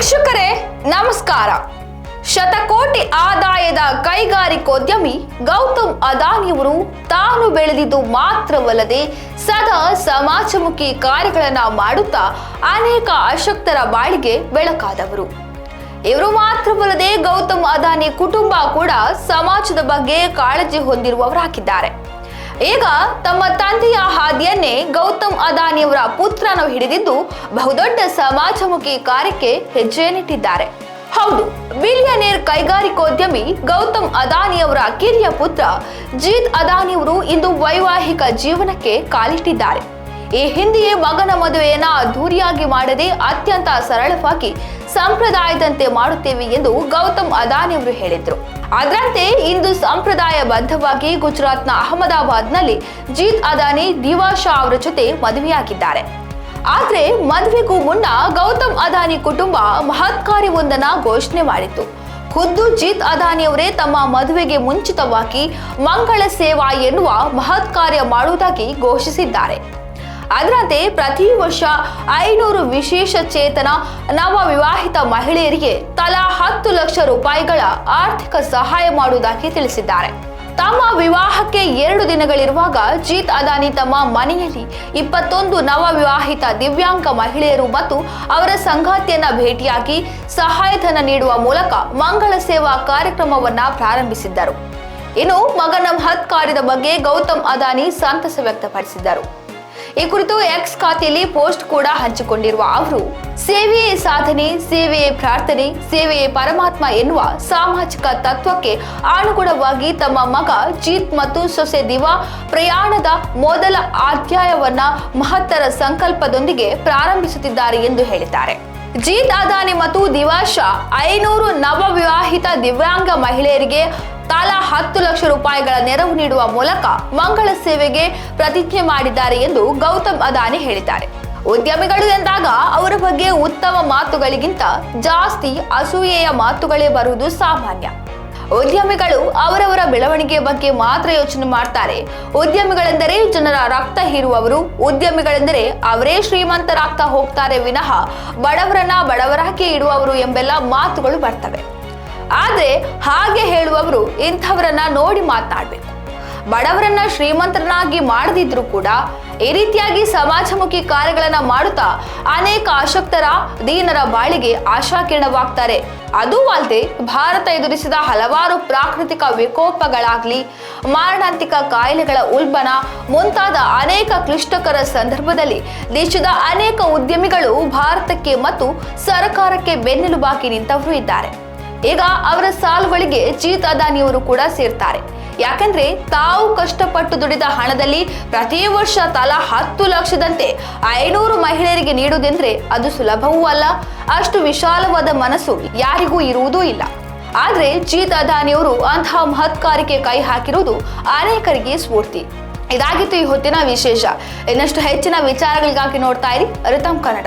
ವೀಕ್ಷಕರೇ, ನಮಸ್ಕಾರ. ಶತಕೋಟಿ ಆದಾಯದ ಕೈಗಾರಿಕೋದ್ಯಮಿ ಗೌತಮ್ ಅದಾನಿಯವರು ತಾನು ಬೆಳೆದಿದ್ದು ಮಾತ್ರವಲ್ಲದೆ ಸದಾ ಸಮಾಜಮುಖಿ ಕಾರ್ಯಗಳನ್ನು ಮಾಡುತ್ತಾ ಅನೇಕ ಅಶಕ್ತರ ಬಾಳಿಗೆ ಬೆಳಕಾದವರು. ಇವರು ಮಾತ್ರವಲ್ಲದೆ ಗೌತಮ್ ಅದಾನಿ ಕುಟುಂಬ ಕೂಡ ಸಮಾಜದ ಬಗ್ಗೆ ಕಾಳಜಿ ಹೊಂದಿರುವವರಾಗಿದ್ದಾರೆ. ಈಗ ತಮ್ಮ ತಂದೆಯ ಹಾದಿಯನ್ನೇ ಗೌತಮ್ ಅದಾನಿಯವರ ಪುತ್ರನು ಹಿಡಿದಿದ್ದು ಬಹುದೊಡ್ಡ ಸಮಾಜಮುಖಿ ಕಾರ್ಯಕ್ಕೆ ಹೆಜ್ಜೆಯನ್ನಿಟ್ಟಿದ್ದಾರೆ. ಹೌದು ಬಿಲಿಯನೇರ್ ಕೈಗಾರಿಕೋದ್ಯಮಿ ಗೌತಮ್ ಅದಾನಿಯವರ ಕಿರಿಯ ಪುತ್ರ ಜೀತ್ ಅದಾನಿಯವರು ಇಂದು ವೈವಾಹಿಕ ಜೀವನಕ್ಕೆ ಕಾಲಿಟ್ಟಿದ್ದಾರೆ. ಈ ಹಿಂದೆಯೇ ಮಗನ ಮದುವೆಯನ್ನ ಅದ್ದೂರಿಯಾಗಿ ಮಾಡದೆ ಅತ್ಯಂತ ಸರಳವಾಗಿ ಸಂಪ್ರದಾಯದಂತೆ ಮಾಡುತ್ತೇವೆ ಎಂದು ಗೌತಮ್ ಅದಾನಿ ಅವರು ಹೇಳಿದ್ರು. ಅದರಂತೆ ಇಂದು ಸಂಪ್ರದಾಯಬದ್ಧವಾಗಿ ಗುಜರಾತ್ನ ಅಹಮದಾಬಾದ್ನಲ್ಲಿ ಜೀತ್ ಅದಾನಿ ದಿವಾಶಾ ಅವರ ಜೊತೆ ಮದುವೆಯಾಗಿದ್ದಾರೆ. ಆದ್ರೆ ಮದುವೆಗೂ ಮುನ್ನ ಗೌತಮ್ ಅದಾನಿ ಕುಟುಂಬ ಮಹತ್ ಕಾರ್ಯವೊಂದನ್ನ ಘೋಷಣೆ ಮಾಡಿತ್ತು. ಖುದ್ದು ಜೀತ್ ಅದಾನಿ ಅವರೇ ತಮ್ಮ ಮದುವೆಗೆ ಮುಂಚಿತವಾಗಿ ಮಂಗಳ ಸೇವಾ ಎನ್ನುವ ಮಹತ್ ಕಾರ್ಯ ಮಾಡುವುದಾಗಿ ಘೋಷಿಸಿದ್ದಾರೆ. ಅದರಂತೆ ಪ್ರತಿ ವರ್ಷ ಐನೂರು ವಿಶೇಷ ಚೇತನ ನವ ವಿವಾಹಿತ ಮಹಿಳೆಯರಿಗೆ ತಲಾ ಹತ್ತು ಲಕ್ಷ ರೂಪಾಯಿಗಳ ಆರ್ಥಿಕ ಸಹಾಯ ಮಾಡುವುದಾಗಿ ತಿಳಿಸಿದ್ದಾರೆ. ತಮ್ಮ ವಿವಾಹಕ್ಕೆ ಎರಡು ದಿನಗಳಿರುವಾಗ ಜೀತ್ ಅದಾನಿ ತಮ್ಮ ಮನೆಯಲ್ಲಿ ಇಪ್ಪತ್ತೊಂದು ನವ ವಿವಾಹಿತ ದಿವ್ಯಾಂಗ ಮಹಿಳೆಯರು ಮತ್ತು ಅವರ ಸಂಗಾತಿಯನ್ನ ಭೇಟಿಯಾಗಿ ಸಹಾಯಧನ ನೀಡುವ ಮೂಲಕ ಮಂಗಳ ಸೇವಾ ಕಾರ್ಯಕ್ರಮವನ್ನ ಪ್ರಾರಂಭಿಸಿದ್ದರು. ಇನ್ನು ಮಗನ ಮಹತ್ ಕಾರ್ಯದ ಬಗ್ಗೆ ಗೌತಮ್ ಅದಾನಿ ಸಂತಸ ವ್ಯಕ್ತಪಡಿಸಿದ್ದರು. ಈ ಕುರಿತು ಎಕ್ಸ್ ಖಾತೆಯಲ್ಲಿ ಪೋಸ್ಟ್ ಕೂಡ ಹಂಚಿಕೊಂಡಿರುವ ಅವರು, ಸೇವೆಯೇ ಸಾಧನೆ, ಸೇವೆಯೇ ಪ್ರಾರ್ಥನೆ, ಸೇವೆಯೇ ಪರಮಾತ್ಮ ಎನ್ನುವ ಸಾಮಾಜಿಕ ತತ್ವಕ್ಕೆ ಅನುಗುಣವಾಗಿ ತಮ್ಮ ಮಗ ಜೀತ್ ಮತ್ತು ಸೊಸೆ ದಿವಾ ಪ್ರಯಾಣದ ಮೊದಲ ಅಧ್ಯಾಯವನ್ನ ಮಹತ್ತರ ಸಂಕಲ್ಪದೊಂದಿಗೆ ಪ್ರಾರಂಭಿಸುತ್ತಿದ್ದಾರೆ ಎಂದು ಹೇಳಿದ್ದಾರೆ. ಜೀತ್, ಅದಾನಿ ಮತ್ತು ದಿವಾಶಾ ಐನೂರು ನವ ವಿವಾಹಿತ ದಿವ್ಯಾಂಗ ಮಹಿಳೆಯರಿಗೆ ತಲಾ ಹತ್ತು ಲಕ್ಷ ರೂಪಾಯಿಗಳ ನೆರವು ನೀಡುವ ಮೂಲಕ ಮಂಗಳ ಸೇವೆಗೆ ಪ್ರತಿಜ್ಞೆ ಮಾಡಿದ್ದಾರೆ ಎಂದು ಗೌತಮ್ ಅದಾನಿ ಹೇಳಿದ್ದಾರೆ. ಉದ್ಯಮಿಗಳು ಎಂದಾಗ ಅವರ ಬಗ್ಗೆ ಉತ್ತಮ ಮಾತುಗಳಿಗಿಂತ ಜಾಸ್ತಿ ಅಸೂಯೆಯ ಮಾತುಗಳೇ ಬರುವುದು ಸಾಮಾನ್ಯ. ಉದ್ಯಮಿಗಳು ಅವರವರ ಬೆಳವಣಿಗೆಯ ಬಗ್ಗೆ ಮಾತ್ರ ಯೋಚನೆ ಮಾಡ್ತಾರೆ. ಉದ್ಯಮಿಗಳೆಂದರೆ ಜನರ ರಕ್ತ ಹೀರುವವರು, ಉದ್ಯಮಿಗಳೆಂದರೆ ಅವರೇ ಶ್ರೀಮಂತರಾಗ್ತಾ ಹೋಗ್ತಾರೆ ವಿನಃ ಬಡವರನ್ನ ಬಡವರಾಗಿ ಇಡುವವರು ಎಂಬೆಲ್ಲ ಮಾತುಗಳು ಬರ್ತವೆ. ಆದ್ರೆ ಹಾಗೆ ಹೇಳುವವರು ಇಂಥವರನ್ನ ನೋಡಿ ಮಾತನಾಡಬೇಕು ಬಡವರನ್ನ ಶ್ರೀಮಂತರನ್ನಾಗಿ ಮಾಡದಿದ್ರು ಕೂಡ ಈ ರೀತಿಯಾಗಿ ಸಮಾಜಮುಖಿ ಕಾರ್ಯಗಳನ್ನ ಮಾಡುತ್ತಾ ಅನೇಕ ಆಶಕ್ತರ, ದೀನರ ಬಾಳಿಗೆ ಆಶಾಕಿರಣವಾಗ್ತಾರೆ. ಅದೂ ಅಲ್ಲದೆ ಭಾರತ ಎದುರಿಸಿದ ಹಲವಾರು ಪ್ರಾಕೃತಿಕ ವಿಕೋಪಗಳಾಗ್ಲಿ, ಮಾರಣಾಂತಿಕ ಕಾಯಿಲೆಗಳ ಉಲ್ಬಣ ಮುಂತಾದ ಅನೇಕ ಕ್ಲಿಷ್ಟಕರ ಸಂದರ್ಭದಲ್ಲಿ ದೇಶದ ಅನೇಕ ಉದ್ಯಮಿಗಳು ಭಾರತಕ್ಕೆ ಮತ್ತು ಸರ್ಕಾರಕ್ಕೆ ಬೆನ್ನೆಲುಬಾಗಿ ನಿಂತವರು ಇದ್ದಾರೆ. ಈಗ ಅವರ ಸಾಲುಗಳಿಗೆ ಜೀತ್ ಅದಾನಿಯವರು ಕೂಡ ಸೇರ್ತಾರೆ. ಯಾಕಂದ್ರೆ ತಾವು ಕಷ್ಟಪಟ್ಟು ದುಡಿದ ಹಣದಲ್ಲಿ ಪ್ರತಿ ವರ್ಷ ತಲಾ ಹತ್ತು ಲಕ್ಷದಂತೆ ಐನೂರು ಮಹಿಳೆಯರಿಗೆ ನೀಡುವುದೆಂದ್ರೆ ಅದು ಸುಲಭವೂ ಅಲ್ಲ, ಅಷ್ಟು ವಿಶಾಲವಾದ ಮನಸ್ಸು ಯಾರಿಗೂ ಇರುವುದೂ ಇಲ್ಲ. ಆದ್ರೆ ಜೀತ್ ಅದಾನಿಯವರು ಅಂತಹ ಮಹತ್ ಕಾರ್ಯಕ್ಕೆ ಕೈ ಹಾಕಿರುವುದು ಅನೇಕರಿಗೆ ಸ್ಫೂರ್ತಿ. ಇದಾಗಿತ್ತು ಈ ಹೊತ್ತಿನ ವಿಶೇಷ. ಇನ್ನಷ್ಟು ಹೆಚ್ಚಿನ ವಿಚಾರಗಳಿಗಾಗಿ ನೋಡ್ತಾ ಇರಿ ರಿತಮ್ ಕನ್ನಡ.